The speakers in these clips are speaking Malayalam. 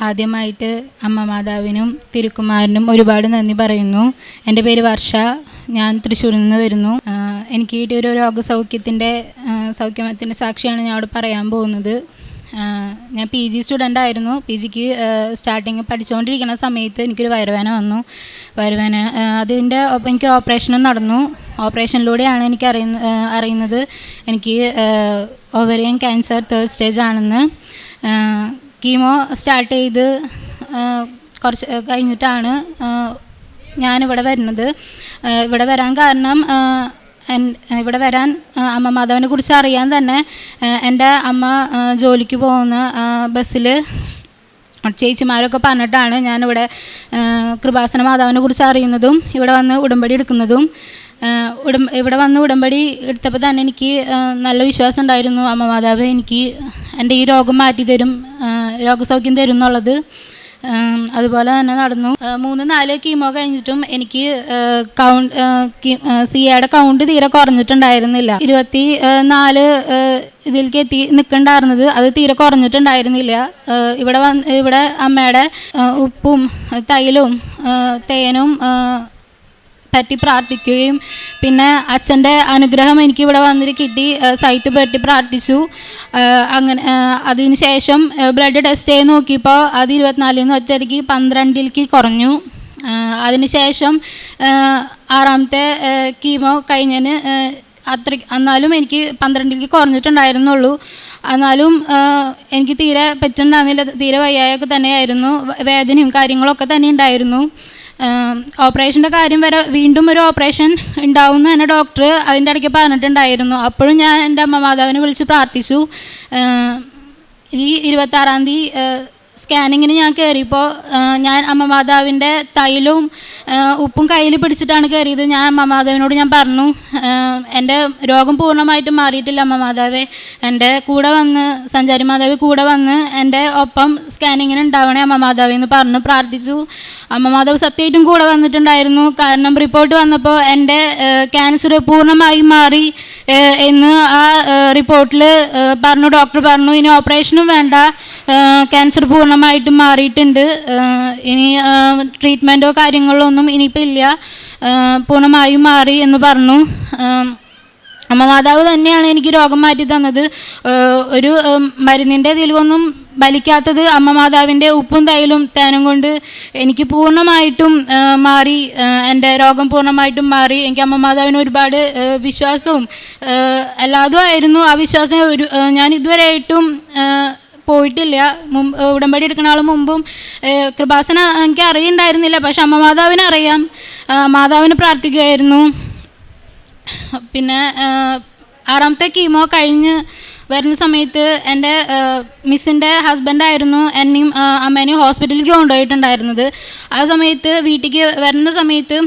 ആദ്യമായിട്ട് അമ്മ മാതാവിനും തിരുക്കുമാരനും ഒരുപാട് നന്ദി പറയുന്നു. എന്റെ പേര് വർഷ. ഞാൻ തൃശ്ശൂരിൽ നിന്ന് വരുന്നു. എനിക്ക് കിട്ടിയൊരു രോഗസൗഖ്യത്തിന്റെ സൗഖ്യമത്തിന്റെ സാക്ഷിയാണ് ഞാൻ അവിടെ പറയാൻ പോകുന്നത്. ഞാൻ പി ജി സ്റ്റുഡന്റ് ആയിരുന്നു. പി ജിക്ക് സ്റ്റാർട്ടിങ് പഠിച്ചുകൊണ്ടിരിക്കുന്ന സമയത്ത് എനിക്കൊരു വയറുവേന വന്നു. വയറുവേന അതിന്റെ എനിക്ക് ഓപ്പറേഷനും നടന്നു. ഓപ്പറേഷനിലൂടെയാണ് എനിക്ക് അറിയുന്ന അറിയുന്നത്. എനിക്ക് ഓവറിയൻ ക്യാൻസർ തേർഡ് സ്റ്റേജ് ആണെന്ന്. കീമോ സ്റ്റാർട്ട് ചെയ്ത് കുറച്ച് കഴിഞ്ഞിട്ടാണ് ഞാനിവിടെ വരുന്നത്. ഇവിടെ വരാൻ കാരണം ഇവിടെ വരാൻ അമ്മ മാധവനെ കുറിച്ച് അറിയാൻ തന്നെ എന്റെ അമ്മ ജോലിക്ക് പോകുന്ന ബസ്സിൽ ചേച്ചിമാരൊക്കെ പറഞ്ഞിട്ടാണ് ഞാനിവിടെ കൃപാസന മാതാവിനെ കുറിച്ച് അറിയുന്നതും ഇവിടെ വന്ന് ഉടമ്പടി എടുക്കുന്നതും ആ, ഉടം ഇവിടെ വന്ന് ഉടമ്പടി എടുത്തപ്പോൾ തന്നെ എനിക്ക് നല്ല വിശ്വാസം ഉണ്ടായിരുന്നു. അമ്മ മാതാവ് എനിക്ക് എന്റെ ഈ രോഗം മാറ്റി തരും രോഗസൗഖ്യം തരും എന്നുള്ളത്. അതുപോലെ തന്നെ നടന്നു. മൂന്ന് നാല് കീമോ കഴിഞ്ഞിട്ടും എനിക്ക് കൗണ്ട് സിയുടെ കൗണ്ട് തീരെ കുറഞ്ഞിട്ടുണ്ടായിരുന്നില്ല. ഇരുപത്തി നാല് ഇതിലേക്ക് എത്തി നിൽക്കണ്ടായിരുന്നത്. അത് തീരെ കുറഞ്ഞിട്ടുണ്ടായിരുന്നില്ല. ഇവിടെ വന്ന് ഇവിടെ അമ്മയുടെ ഉപ്പും തൈലും തേനും പറ്റി പ്രാർത്ഥിക്കുകയും പിന്നെ അച്ഛന്റെ അനുഗ്രഹം എനിക്ക് ഇവിടെ വന്നിട്ട് കിട്ടി സൈറ്റ് പറ്റി പ്രാർത്ഥിച്ചു. അങ്ങനെ അതിന് ശേഷം ബ്ലഡ് ടെസ്റ്റ് ചെയ്ത് നോക്കിയപ്പോൾ അത് ഇരുപത്തിനാലിൽ നിന്ന് ഒറ്റയടിക്ക് പന്ത്രണ്ടിലേക്ക് കുറഞ്ഞു. അതിനുശേഷം ശേഷം ആറാമത്തെ കീമോ കഴിഞ്ഞതിന് അത്ര എന്നാലും എനിക്ക് പന്ത്രണ്ടിലേക്ക് കുറഞ്ഞിട്ടുണ്ടായിരുന്നുള്ളൂ. എന്നാലും എനിക്ക് തീരെ പറ്റുന്നുണ്ടായിരുന്നില്ല. തീരെ വയ്യായൊക്കെ തന്നെയായിരുന്നു. വേദനയും കാര്യങ്ങളൊക്കെ തന്നെ ഉണ്ടായിരുന്നു. ഓപ്പറേഷന്റെ കാര്യം വരെ വീണ്ടും ഒരു ഓപ്പറേഷൻ ഉണ്ടാവുമെന്ന് തന്നെ ഡോക്ടർ അതിന്റെ ഇടയ്ക്ക് പറഞ്ഞിട്ടുണ്ടായിരുന്നു. അപ്പോഴും ഞാൻ എന്റെ അമ്മ മാതാവിനെ വിളിച്ച് പ്രാർത്ഥിച്ചു. ഈ ഇരുപത്താറാം തീയതി സ്കാനിങ്ങിന് ഞാൻ കയറിയപ്പോൾ ഞാൻ അമ്മമാതാവിന്റെ തൈലവും തൈലും ഉപ്പും കയ്യിൽ പിടിച്ചിട്ടാണ് കയറിയത്. ഞാൻ അമ്മമാതാവിനോട് ഞാൻ പറഞ്ഞു എന്റെ രോഗം പൂർണമായിട്ടും മാറിയിട്ടില്ല അമ്മമാതാവേ. എന്റെ കൂടെ വന്ന് സഞ്ചാരി മാതാവ് കൂടെ വന്ന് എന്റെ ഒപ്പം സ്കാനിങ്ങിന് ഉണ്ടാവണേ അമ്മമാതാവ് എന്ന് പറഞ്ഞു പ്രാർത്ഥിച്ചു. അമ്മമാതാവ് സത്യമായിട്ടും കൂടെ വന്നിട്ടുണ്ടായിരുന്നു. കാരണം റിപ്പോർട്ട് വന്നപ്പോൾ എന്റെ ക്യാൻസർ പൂർണമായും മാറി എന്ന് ആ റിപ്പോർട്ടിൽ പറഞ്ഞു ഡോക്ടർ പറഞ്ഞു ഇനി ഓപ്പറേഷനും വേണ്ട ക്യാൻസർ പൂർണമായിട്ടും മാറിയിട്ടുണ്ട്. ഇനി ട്രീറ്റ്മെന്റോ കാര്യങ്ങളോ ഒന്നും ഇനിയിപ്പോൾ ഇല്ല. പൂർണമായും മാറി എന്ന് പറഞ്ഞു. അമ്മ മാതാവ് തന്നെയാണ് എനിക്ക് രോഗം മാറ്റി തന്നത്. ഒരു മരുന്നിന്റെ ഇതിലൊന്നും ബലിക്കാത്തത് അമ്മ മാതാവിന്റെ ഉപ്പും തൈലും തേനും കൊണ്ട് എനിക്ക് പൂർണമായിട്ടും മാറി. എന്റെ രോഗം പൂർണമായിട്ടും മാറി. എനിക്ക് അമ്മ മാതാവിന് ഒരുപാട് വിശ്വാസവും എല്ലാതും ആയിരുന്നു. ആ വിശ്വാസം ഒരു ഞാൻ ഇതുവരെയായിട്ടും പോയിട്ടില്ല. ഉടമ്പടി എടുക്കുന്ന ആൾ മുമ്പും കൃപാസന എനിക്ക് അറിയുണ്ടായിരുന്നില്ല. പക്ഷെ അമ്മ മാതാവിനെ അറിയാം. മാതാവിന് പ്രാർത്ഥിക്കുമായിരുന്നു പിന്നെ ആറാമത്തെ കീമോ കഴിഞ്ഞ് വരുന്ന സമയത്ത് എന്റെ മിസ്സിന്റെ ഹസ്ബൻഡായിരുന്നു എന്നെയും അമ്മേനെയും ഹോസ്പിറ്റലിലേക്ക് കൊണ്ടുപോയിട്ടുണ്ടായിരുന്നത്. ആ സമയത്ത് വീട്ടിലേക്ക് വരുന്ന സമയത്ത്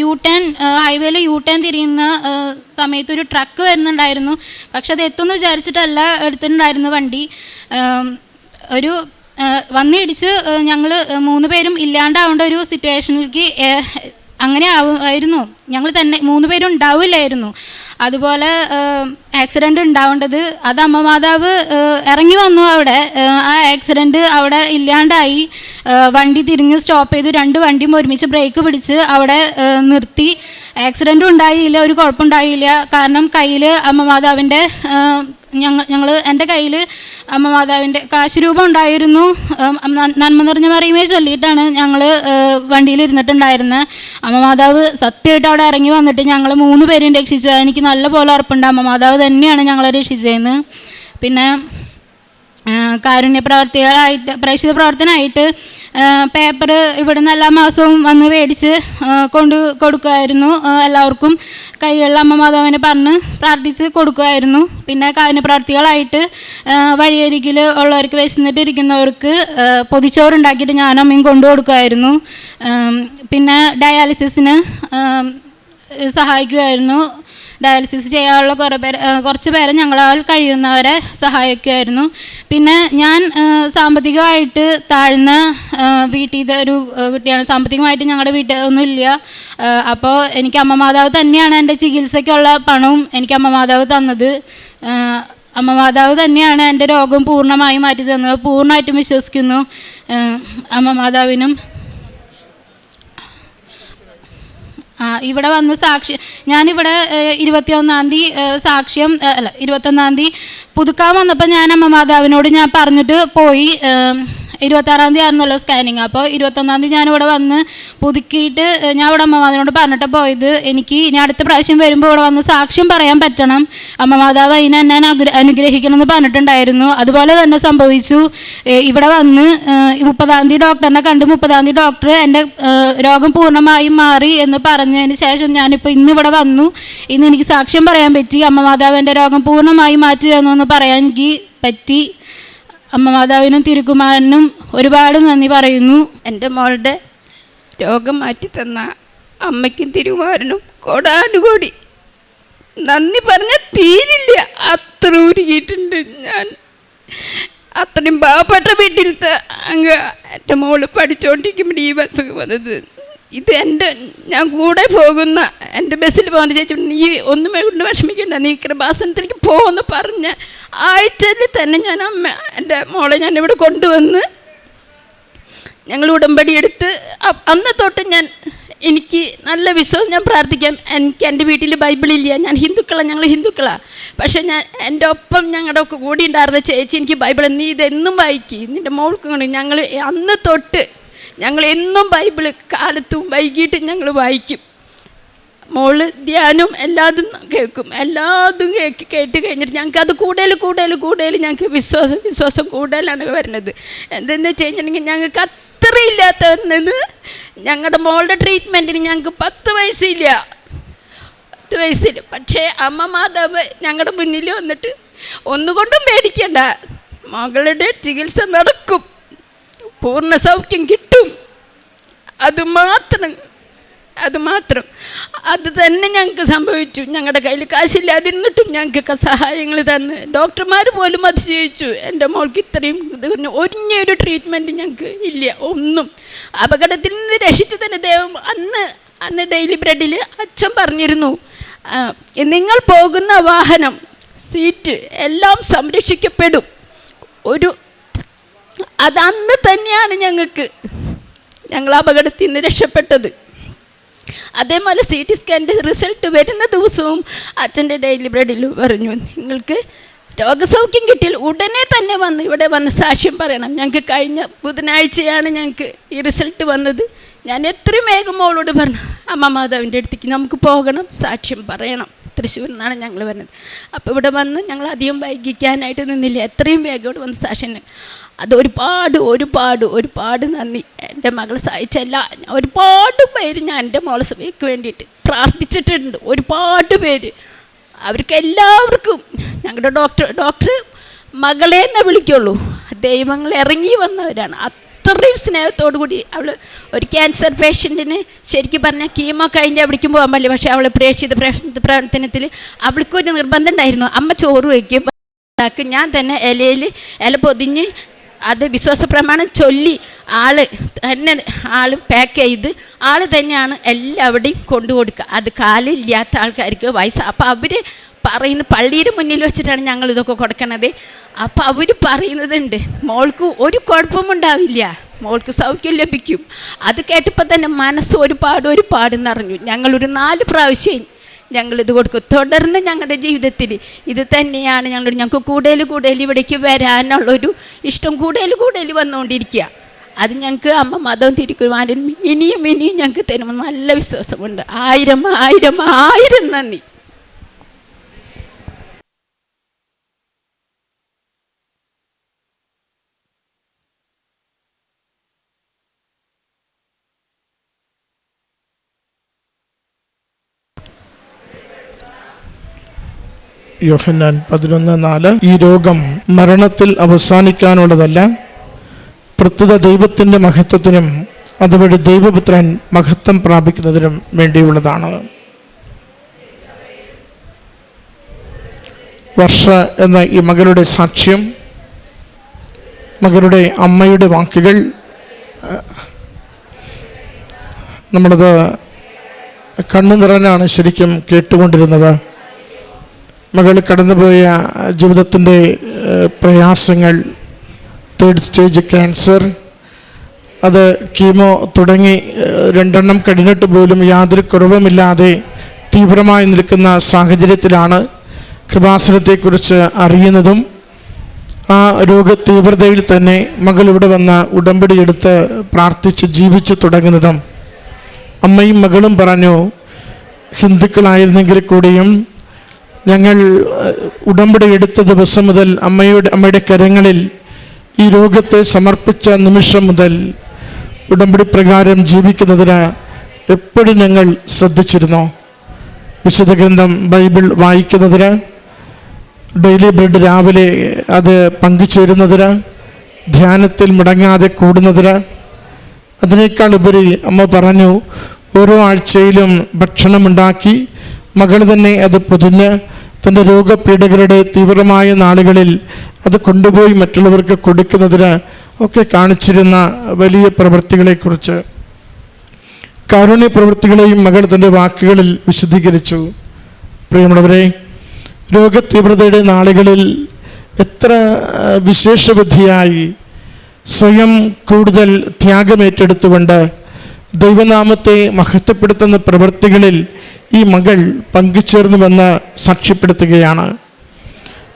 യു ടേൺ ഹൈവേയിൽ യു ടേൺ തിരിയുന്ന സമയത്ത് ഒരു ട്രക്ക് വരുന്നുണ്ടായിരുന്നു. പക്ഷെ അത് എത്തുമെന്ന് വിചാരിച്ചിട്ടല്ല എടുത്തിട്ടുണ്ടായിരുന്നു വണ്ടി. ഒരു വന്നിടിച്ച് ഞങ്ങൾ മൂന്ന് പേരും ഇല്ലാണ്ടാവേണ്ട ഒരു സിറ്റുവേഷനിലേക്ക് അങ്ങനെ ആവുമായിരുന്നു ഞങ്ങൾ തന്നെ മൂന്ന് പേരും ഉണ്ടാവില്ലായിരുന്നു അതുപോലെ ആക്സിഡന്റ് ഉണ്ടാവേണ്ടത് അത് അമ്മ മാതാവ് ഇറങ്ങി വന്നു അവിടെ. ആ ആക്സിഡന്റ് അവിടെ ഇല്ലാണ്ടായി. വണ്ടി തിരിഞ്ഞ് സ്റ്റോപ്പ് ചെയ്തു. രണ്ട് വണ്ടിയും ഒരുമിച്ച് ബ്രേക്ക് പിടിച്ച് അവിടെ നിർത്തി. ആക്സിഡന്റും ഉണ്ടായില്ല ഒരു കുഴപ്പമുണ്ടായില്ല. കാരണം കയ്യിൽ അമ്മ മാതാവിന്റെ ഞങ്ങൾ ഞങ്ങൾ എന്റെ കയ്യിൽ അമ്മ മാതാവിന്റെ കാശ് രൂപം ഉണ്ടായിരുന്നു നന്മ നിറഞ്ഞ മറിയുമേ ചൊല്ലിയിട്ടാണ് ഞങ്ങൾ വണ്ടിയിൽ ഇരുന്നിട്ടുണ്ടായിരുന്നത് അമ്മ മാതാവ് സത്യമായിട്ട് അവിടെ ഇറങ്ങി വന്നിട്ട് ഞങ്ങൾ മൂന്ന് പേരും രക്ഷിച്ചു. എനിക്ക് നല്ല പോലെ ഉറപ്പുണ്ട്. അമ്മ മാതാവ് തന്നെയാണ് ഞങ്ങളെ രക്ഷിച്ചതെന്ന് പിന്നെ കാരുണ്യ പ്രവർത്തികളായിട്ട് പ്രേക്ഷിത പ്രവർത്തനമായിട്ട് പേപ്പർ ഇവിടുന്ന് എല്ലാ മാസവും വന്ന് മേടിച്ച് കൊണ്ട് കൊടുക്കുമായിരുന്നു. എല്ലാവർക്കും കൈകളിൽ അമ്മ മാതാവിനെ പറഞ്ഞ് പ്രാർത്ഥിച്ച് കൊടുക്കുമായിരുന്നു. പിന്നെ കാരുണ്യ പ്രവർത്തികളായിട്ട് വഴിയരികിൽ ഉള്ളവർക്ക് വിശന്നിട്ട് ഇരിക്കുന്നവർക്ക് പൊതിച്ചോറുണ്ടാക്കിയിട്ട് ഞാനും അമ്മയും കൊണ്ടു കൊടുക്കുമായിരുന്നു. പിന്നെ ഡയാലിസിസിന് സഹായിക്കുമായിരുന്നു. ഡയാലിസിസ് ചെയ്യാനുള്ള കുറേ പേര് കുറച്ച് പേരെ ഞങ്ങളാൽ കഴിയുന്നവരെ സഹായിക്കുമായിരുന്നു. പിന്നെ ഞാൻ സാമ്പത്തികമായിട്ട് താഴ്ന്ന വീട്ടിൽ ഒരു കുട്ടിയാണ്. സാമ്പത്തികമായിട്ട് ഞങ്ങളുടെ വീട്ടിൽ ഒന്നുമില്ല അപ്പോൾ എനിക്ക് അമ്മ മാതാവ് തന്നെയാണ് എന്റെ ചികിത്സയ്ക്കുള്ള പണവും എനിക്ക് അമ്മ മാതാവ് തന്നത്. അമ്മ മാതാവ് തന്നെയാണ് എന്റെ രോഗം പൂർണമായും മാറ്റി തന്നത് പൂർണമായിട്ടും വിശ്വസിക്കുന്നു. അമ്മ മാതാവിനും ആ ഇവിടെ വന്ന് സാക്ഷി ഞാനിവിടെ ഇരുപത്തിയൊന്നാം തീയതി സാക്ഷ്യം അല്ല ഇരുപത്തൊന്നാം തീയതി പുതുക്കാൻ വന്നപ്പോൾ ഞാൻ അമ്മ മാതാവിനോട് ഞാൻ പറഞ്ഞിട്ട് പോയി ഇരുപത്താറാം തീയതി ആയിരുന്നല്ലോ സ്കാനിങ് അപ്പോൾ ഇരുപത്തൊന്നാം തീയതി ഞാനിവിടെ വന്ന് പുതുക്കിയിട്ട് ഞാൻ ഇവിടെ അമ്മമാതിനോട് പറഞ്ഞിട്ട് പോയത് എനിക്ക് ഇനി അടുത്ത പ്രാവശ്യം വരുമ്പോൾ ഇവിടെ വന്ന് സാക്ഷ്യം പറയാൻ പറ്റണം. അമ്മമാതാവ് അതിനെ എന്നെ അനുഗ്ര അനുഗ്രഹിക്കണം എന്ന് പറഞ്ഞിട്ടുണ്ടായിരുന്നു. അതുപോലെ തന്നെ സംഭവിച്ചു. ഇവിടെ വന്ന് മുപ്പതാം തീയതി ഡോക്ടറിനെ കണ്ട് മുപ്പതാം തീയതി ഡോക്ടർ എന്റെ രോഗം പൂർണമായും മാറി എന്ന് പറഞ്ഞതിന് ശേഷം ഞാനിപ്പോൾ ഇന്ന് ഇവിടെ വന്നു. ഇന്ന് എനിക്ക് സാക്ഷ്യം പറയാൻ പറ്റി. അമ്മ എന്റെ രോഗം പൂർണമായി മാറ്റി തന്നു എന്ന് പറയാൻ എനിക്ക് പറ്റി. അമ്മ മാതാവിനും തിരുക്കുമാരനും ഒരുപാട് നന്ദി പറയുന്നു. എന്റെ മോളുടെ രോഗം മാറ്റി തന്ന അമ്മയ്ക്കും തിരുമാരനും കോടാനുകോടി നന്ദി പറഞ്ഞ തീരില്ല. അത്ര ഉരുകിയിട്ടുണ്ട് ഞാൻ. അത്രയും പാവപ്പെട്ട വീട്ടിലത്തെ അങ്ങ് എന്റെ മോൾ പഠിച്ചുകൊണ്ടിരിക്കുമ്പോൾ ഈ ബസ് വന്നത്. ഇത് എന്റെ ഞാൻ കൂടെ പോകുന്ന എന്റെ ബസ്സിൽ പോകുന്ന ചേച്ചി നീ ഒന്നും കൊണ്ട് വിഷമിക്കണ്ട നീ കൃപാസനത്തിലേക്ക് പോകുമെന്ന് പറഞ്ഞ ആഴ്ചയിൽ തന്നെ ഞാൻ അമ്മ എന്റെ മോളെ ഞാൻ ഇവിടെ കൊണ്ടുവന്ന് ഞങ്ങൾ ഉടമ്പടി എടുത്ത് അന്ന് തൊട്ട് ഞാൻ എനിക്ക് നല്ല വിശ്വാസം ഞാൻ പ്രാർത്ഥിക്കാം. എനിക്ക് എന്റെ വീട്ടിൽ ബൈബിളില്ല ഞാൻ ഹിന്ദുക്കളാണ് ഞങ്ങൾ ഹിന്ദുക്കളാണ് പക്ഷേ ഞാൻ എന്റെ ഒപ്പം ഞങ്ങളുടെ കൂടി ഉണ്ടായിരുന്ന ചേച്ചി എനിക്ക് ബൈബിൾ നീ ഇതെന്നും വായിക്കി നിന്റെ മോൾക്ക് ഞങ്ങൾ അന്ന് തൊട്ട് ഞങ്ങൾ എന്നും ബൈബിൾ കാലത്തും വൈകിട്ടും ഞങ്ങൾ വായിക്കും. മോൾ ധ്യാനം എല്ലാതും കേൾക്കും. എല്ലാതും കേക്ക് കേട്ട് കഴിഞ്ഞിട്ട് ഞങ്ങൾക്ക് അത് കൂടുതൽ കൂടുതൽ കൂടുതൽ ഞങ്ങൾക്ക് വിശ്വാസം വിശ്വാസം കൂടുതലാണ് വരുന്നത്. എന്തെന്ന് വെച്ച് കഴിഞ്ഞിട്ടുണ്ടെങ്കിൽ ഞങ്ങൾക്ക് അത്രയില്ലാത്തവരിൽ ഞങ്ങളുടെ മോളുടെ ട്രീറ്റ്മെന്റിന് ഞങ്ങൾക്ക് പത്ത് വയസ്സില്ല. പത്ത് വയസ്സില്ല. പക്ഷേ അമ്മ മാതാവ് ഞങ്ങളുടെ മുന്നിൽ വന്നിട്ട് ഒന്നുകൊണ്ടും പേടിക്കണ്ട. മകളുടെ ചികിത്സ നടക്കും. പൂർണ സൗഖ്യം കിട്ടും. അത് മാത്രം അത് മാത്രം. അത് തന്നെ ഞങ്ങൾക്ക് സംഭവിച്ചു. ഞങ്ങളുടെ കയ്യിൽ കാശില്ല അതിന്നിട്ടും ഞങ്ങൾക്ക് സഹായങ്ങൾ തന്ന്. ഡോക്ടർമാർ പോലും അതിശയിച്ചു എന്റെ മോൾക്ക് ഇത്രയും ഒരിഞ്ഞൊരു ട്രീറ്റ്മെന്റ് ഞങ്ങൾക്ക് ഇല്ല ഒന്നും. അപകടത്തിൽ നിന്ന് രക്ഷിച്ചു തന്നെ ദൈവം അന്ന് അന്ന് ഡെയിലി ബ്രെഡിൽ അച്ഛൻ പറഞ്ഞിരുന്നു നിങ്ങൾ പോകുന്ന വാഹനം സീറ്റ് എല്ലാം സംരക്ഷിക്കപ്പെടും. ഒരു അതന്ന് തന്നെയാണ് ഞങ്ങൾക്ക് ഞങ്ങൾ അപകടത്തിൽ നിന്ന് രക്ഷപ്പെട്ടത്. അതേപോലെ സി ടി സ്കാന്റെ റിസൾട്ട് വരുന്ന ദിവസവും അച്ഛന്റെ ഡെയിലി ബ്രെഡിൽ പറഞ്ഞു നിങ്ങൾക്ക് രോഗസൗഖ്യം കിട്ടിയാൽ ഉടനെ തന്നെ വന്ന് ഇവിടെ വന്ന് സാക്ഷ്യം പറയണം. ഞങ്ങൾക്ക് കഴിഞ്ഞ ബുധനാഴ്ചയാണ് ഞങ്ങൾക്ക് ഈ റിസൾട്ട് വന്നത്. ഞാൻ എത്രയും വേഗം മോളോട് പറഞ്ഞു അമ്മ മാതാവിന്റെ അടുത്തേക്ക് നമുക്ക് പോകണം സാക്ഷ്യം പറയണം. തൃശ്ശൂരിൽ നിന്നാണ് ഞങ്ങൾ വരുന്നത്. അപ്പോൾ ഇവിടെ വന്ന് ഞങ്ങൾ അധികം വൈകിക്കാനായിട്ട് നിന്നില്ല. എത്രയും വേഗം ഇവിടെ വന്ന് സാക്ഷന്. അത് ഒരുപാട് ഒരുപാട് ഒരുപാട് നന്ദി. എന്റെ മകൾ സഹായിച്ച എല്ലാ ഒരുപാട് പേര് ഞാൻ എന്റെ മോളെ സഭയ്ക്ക് വേണ്ടിയിട്ട് പ്രാർത്ഥിച്ചിട്ടുണ്ട്. ഒരുപാട് പേര്. അവർക്ക് എല്ലാവർക്കും ഞങ്ങളുടെ ഡോക്ടർ ഡോക്ടർ മകളെ എന്നേ വിളിക്കുള്ളൂ. ദൈവങ്ങൾ ഇറങ്ങി വന്നവരാണ്. അത്രയും സ്നേഹത്തോടു കൂടി അവൾ ഒരു ക്യാൻസർ പേഷ്യന്റിന് ശരിക്കും പറഞ്ഞാൽ കീമോ കഴിഞ്ഞ് അവിടേക്കും പോകാൻ പറ്റില്ല പക്ഷേ അവൾ പ്രേക്ഷിത പ്രേ- പ്രവർത്തനത്തിൽ അവൾക്കൊരു നിർബന്ധം ഉണ്ടായിരുന്നു. അമ്മ ചോറ് വയ്ക്കും. ഉണ്ടാക്കും ഞാൻ തന്നെ ഇലയിൽ ഇല പൊതിഞ്ഞ് അത് വിശ്വാസ പ്രമാണം ചൊല്ലി ആൾ തന്നെ ആൾ പാക്ക് ചെയ്ത് ആൾ തന്നെയാണ് എല്ലാവിടെയും കൊണ്ടു കൊടുക്കുക. അത് കാലില്ലാത്ത ആൾക്കാർക്ക് വയസ്സ്. അപ്പോൾ അവർ പറയുന്ന പള്ളിയുടെ മുന്നിൽ വെച്ചിട്ടാണ് ഞങ്ങൾ ഇതൊക്കെ കൊടുക്കണത്. അപ്പോൾ അവർ പറയുന്നതുണ്ട് മോൾക്ക് ഒരു കുഴപ്പമുണ്ടാവില്ല മോൾക്ക് സൗഖ്യം ലഭിക്കും. അത് കേട്ടപ്പോൾ തന്നെ മനസ്സ് ഒരുപാട് ഒരുപാട് നിറഞ്ഞു. ഞങ്ങളൊരു നാല് പ്രാവശ്യം ഞങ്ങളിത് കൊടുക്കും. തുടർന്ന് ഞങ്ങളുടെ ജീവിതത്തിൽ ഇത് തന്നെയാണ് ഞങ്ങൾ ഞങ്ങൾക്ക് കൂടുതൽ കൂടുതൽ ഇവിടേക്ക് വരാനുള്ളൊരു ഇഷ്ടം കൂടുതൽ കൂടുതൽ വന്നുകൊണ്ടിരിക്കുക. അത് ഞങ്ങൾക്ക് അമ്മ മതം തിരിക്കുവാനും ഇനിയും ഇനിയും ഞങ്ങൾക്ക് തരുമ്പോൾ നല്ല വിശ്വാസമുണ്ട്. ആയിരം ആയിരം ആയിരം നന്ദി. യോഹന്നാൻ പതിനൊന്ന് നാല്. ഈ രോഗം മരണത്തിൽ അവസാനിക്കാനുള്ളതല്ല പ്രത്യുത ദൈവത്തിന്റെ മഹത്വത്തിനും അതുവഴി ദൈവപുത്രൻ മഹത്വം പ്രാപിക്കുന്നതിനും വേണ്ടിയുള്ളതാണ്. വർഷ എന്ന ഈ മകളുടെ സാക്ഷ്യം മകളുടെ അമ്മയുടെ വാക്കുകൾ നമ്മളത് കണ്ണു നിറഞ്ഞാണ് ശരിക്കും കേട്ടുകൊണ്ടിരുന്നത്. മകൾ കടന്നുപോയ ജീവിതത്തിന്റെ പ്രയാസങ്ങൾ തേർഡ് സ്റ്റേജ് ക്യാൻസർ അത് കീമോ തുടങ്ങി രണ്ടെണ്ണം കഴിഞ്ഞിട്ട് പോലും യാതൊരു കുറവുമില്ലാതെ തീവ്രമായി നിൽക്കുന്ന സാഹചര്യത്തിലാണ് കൃപാസനത്തെക്കുറിച്ച് അറിയുന്നതും ആ രോഗ തീവ്രതയിൽ തന്നെ മകൾ ഇവിടെ വന്ന് ഉടമ്പടി എടുത്ത് പ്രാർത്ഥിച്ച് ജീവിച്ചു തുടങ്ങുന്നതും. അമ്മയും മകളും പറഞ്ഞു ഹിന്ദുക്കളായിരുന്നെങ്കിൽ കൂടിയും ഞങ്ങൾ ഉടമ്പടി എടുത്ത ദിവസം മുതൽ അമ്മയുടെ അമ്മയുടെ കരങ്ങളിൽ ഈ രോഗത്തെ സമർപ്പിച്ച നിമിഷം മുതൽ ഉടമ്പടി പ്രകാരം ജീവിക്കുന്നതിന് എപ്പോഴും ഞങ്ങൾ ശ്രദ്ധിച്ചിരുന്നു. വിശുദ്ധ ഗ്രന്ഥം ബൈബിൾ വായിക്കുന്നതിന് ഡെയിലി ബ്രെഡ് രാവിലെ അത് പങ്കുചേരുന്നതിന് ധ്യാനത്തിൽ മുടങ്ങാതെ കൂടുന്നതിന് അതിനേക്കാൾ ഉപരി അമ്മ പറഞ്ഞു ഓരോ ആഴ്ചയിലും ഭക്ഷണമുണ്ടാക്കി മകൾ തന്നെ അത് പൊതിഞ്ഞ് തന്റെ രോഗപീഠകളുടെ തീവ്രമായ നാളുകളിൽ അത് കൊണ്ടുപോയി മറ്റുള്ളവർക്ക് കൊടുക്കുന്നതിന് ഒക്കെ കാണിച്ചിരുന്ന വലിയ പ്രവൃത്തികളെക്കുറിച്ച് കാരുണ്യ പ്രവൃത്തികളെയും മകൾ തന്റെ വാക്കുകളിൽ വിശദീകരിച്ചു. പ്രിയമുള്ളവരെ രോഗതീവ്രതയുടെ നാളുകളിൽ എത്ര വിശേഷബുദ്ധിയായി സ്വയം കൂടുതൽ ത്യാഗമേറ്റെടുത്തുകൊണ്ട് ദൈവനാമത്തെ മഹത്വപ്പെടുത്തുന്ന പ്രവൃത്തികളിൽ ഈ മകൾ പങ്കുചേർന്നുവെന്ന് സാക്ഷ്യപ്പെടുത്തുകയാണ്.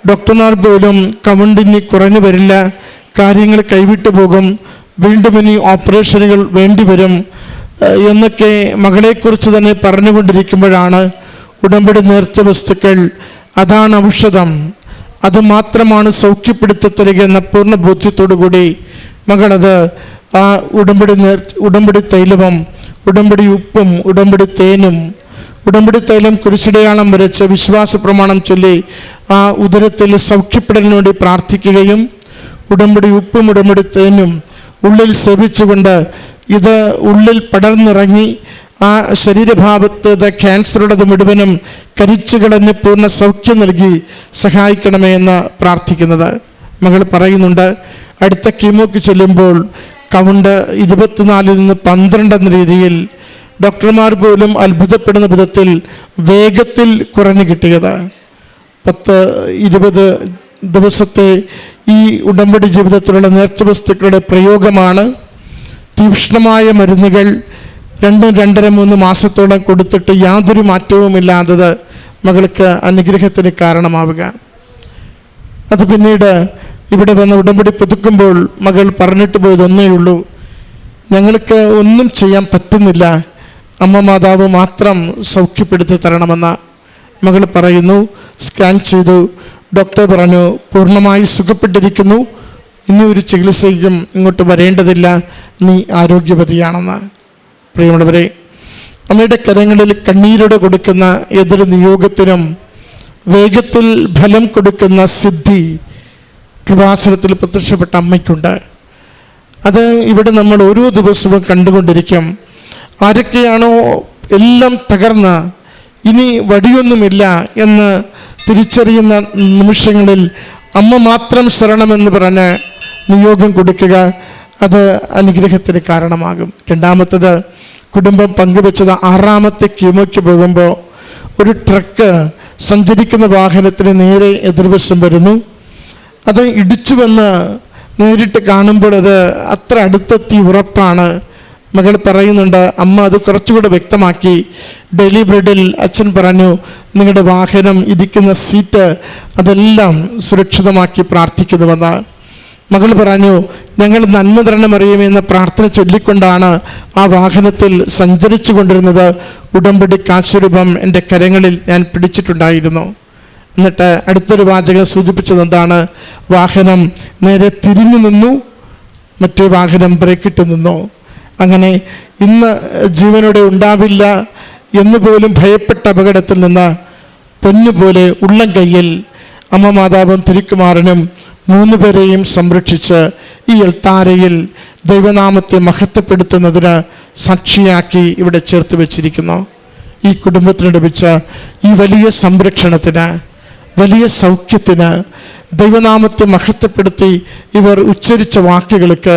ഡോക്ടർമാർ പോലും കൗണ്ടിനി കുറഞ്ഞു വരില്ല. കാര്യങ്ങൾ കൈവിട്ടു പോകും. വീണ്ടും ഇനി ഓപ്പറേഷനുകൾ വേണ്ടിവരും എന്നൊക്കെ മകളെക്കുറിച്ച് തന്നെ പറഞ്ഞുകൊണ്ടിരിക്കുമ്പോഴാണ് ഉടമ്പടി നേർച്ച വസ്തുക്കൾ അതാണ് ഔഷധം. അത് മാത്രമാണ് സൗഖ്യപ്പെടുത്തി തരിക എന്ന പൂർണ ബോധ്യത്തോടു കൂടി മകളത് ആ ഉടമ്പടി നേർ ഉടമ്പടി തൈലവും ഉടമ്പടി ഉപ്പും ഉടമ്പടി തേനും ഉടമ്പടി തൈലം കുരിശിടയാളം വരച്ച് വിശ്വാസ പ്രമാണം ചൊല്ലി ആ ഉദരത്തിൽ സൗഖ്യപ്പെടലിന് വേണ്ടി പ്രാർത്ഥിക്കുകയും ഉടമ്പടി ഉപ്പും ഉടമ്പടി തേനും ഉള്ളിൽ സേവിച്ചുകൊണ്ട് ഇത് ഉള്ളിൽ പടർന്നിറങ്ങി ആ ശരീരഭാവത്ത് ക്യാൻസറുള്ളത് മുഴുവനും കരിച്ചു കളഞ്ഞ് പൂർണ സൗഖ്യം നൽകി സഹായിക്കണമേ എന്ന് പ്രാർത്ഥിക്കുന്നത്. മകൾ പറയുന്നുണ്ട് അടുത്ത കീമോക്ക് ചെല്ലുമ്പോൾ കൗണ്ട് ഇരുപത്തിനാലിൽ നിന്ന് പന്ത്രണ്ട് എന്ന രീതിയിൽ ഡോക്ടർമാർ പോലും അത്ഭുതപ്പെടുന്ന വിധത്തിൽ വേഗത്തിൽ കുറഞ്ഞു കിട്ടിയത് പത്ത് ഇരുപത് ദിവസത്തെ ഈ ഉടമ്പടി ജീവിതത്തിലുള്ള നേർച്ച വസ്തുക്കളുടെ പ്രയോഗമാണ്. തീക്ഷ്ണമായ മരുന്നുകൾ രണ്ടും രണ്ടര മൂന്ന് മാസത്തോളം കൊടുത്തിട്ട് യാതൊരു മാറ്റവുമില്ലാത്തത് മകൾക്ക് അനുഗ്രഹത്തിന് കാരണമാവുക. അത് പിന്നീട് ഇവിടെ വന്ന ഉടമ്പടി പുതുക്കുമ്പോൾ മകൾ പറഞ്ഞിട്ട് പോയതൊന്നേ ഉള്ളൂ ഞങ്ങൾക്ക് ഒന്നും ചെയ്യാൻ പറ്റുന്നില്ല. അമ്മ മാതാവ് മാത്രം സൗഖ്യപ്പെടുത്തി തരണമെന്ന് മകൾ പറയുന്നു. സ്കാൻ ചെയ്തു. ഡോക്ടർ പറഞ്ഞു പൂർണമായി സുഖപ്പെട്ടിരിക്കുന്നു. ഇനി ഒരു ചികിത്സയ്ക്കും ഇങ്ങോട്ട് വരേണ്ടതില്ല. നീ ആരോഗ്യവതിയാണെന്ന്. പ്രിയമുള്ളവരെ അമ്മയുടെ കരങ്ങളിൽ കണ്ണീരോടെ കൊടുക്കുന്ന ഏതൊരു നിയോഗത്തിനും വേഗത്തിൽ ഫലം കൊടുക്കുന്ന സിദ്ധി കൃപാസനത്തിൽ പ്രത്യക്ഷപ്പെട്ട അമ്മയ്ക്കുണ്ട്. അത് ഇവിടെ നമ്മൾ ഓരോ ദിവസവും കണ്ടുകൊണ്ടിരിക്കും. ആരൊക്കെയാണോ എല്ലാം തകർന്ന് ഇനി വടിയൊന്നുമില്ല എന്ന് തിരിച്ചറിയുന്ന നിമിഷങ്ങളിൽ അമ്മ മാത്രം ശരണമെന്ന് പറഞ്ഞ് നിയോഗം കൊടുക്കുക അത് അനുഗ്രഹത്തിന് കാരണമാകും. രണ്ടാമത്തത് കുടുംബം പങ്കുവെച്ചത് ആറാമത്തെ ക്യൂമയ്ക്ക് പോകുമ്പോൾ ഒരു ട്രക്ക് സഞ്ചരിക്കുന്ന വാഹനത്തിന് നേരെ എതിർവശം വരുന്നു. അത് ഇടിച്ചു വന്ന് നേരിട്ട് കാണുമ്പോൾ അത് അത്ര അടുത്തെത്തി ഉറപ്പാണ്. മകൾ പറയുന്നുണ്ട് അമ്മ അത് കുറച്ചുകൂടെ വ്യക്തമാക്കി. ഡെയിലി ബ്രെഡിൽ അച്ഛൻ പറഞ്ഞു നിങ്ങളുടെ വാഹനം ഇരിക്കുന്ന സീറ്റ് അതെല്ലാം സുരക്ഷിതമാക്കി പ്രാർത്ഥിക്കുന്നുവെന്ന്. മകൾ പറഞ്ഞു ഞങ്ങൾ നന്മ തരണമറിയുമെന്ന പ്രാർത്ഥന ചൊല്ലിക്കൊണ്ടാണ് ആ വാഹനത്തിൽ സഞ്ചരിച്ചു കൊണ്ടിരുന്നത്. ഉടമ്പടി കാശുരൂപം എന്റെ കരങ്ങളിൽ ഞാൻ പിടിച്ചിട്ടുണ്ടായിരുന്നു. എന്നിട്ട് അടുത്തൊരു വാചകം സൂചിപ്പിച്ചത് എന്താണ്? വാഹനം നേരെ തിരിഞ്ഞു നിന്നു മറ്റേ വാഹനം ബ്രേക്കിട്ട് നിന്നു. അങ്ങനെ ഇന്ന് ജീവനോടെ ഉണ്ടാവില്ല എന്ന് പോലും ഭയപ്പെട്ട അപകടത്തിൽ നിന്ന് പൊന്നുപോലെ ഉള്ളം കയ്യിൽ അമ്മ മാതാവും തിരുക്കുമാരനും മൂന്ന് പേരെയും സംരക്ഷിച്ച് ഈ എൽത്താരയിൽ ദൈവനാമത്തെ മഹത്വപ്പെടുത്തുന്നതിന് സാക്ഷിയാക്കി ഇവിടെ ചേർത്ത് വെച്ചിരിക്കുന്നു. ഈ കുടുംബത്തിന് ലഭിച്ച ഈ വലിയ സംരക്ഷണത്തിന് വലിയ സൗഖ്യത്തിന് ദൈവനാമത്തെ മഹത്വപ്പെടുത്തി ഇവർ ഉച്ചരിച്ച വാക്കുകൾക്ക്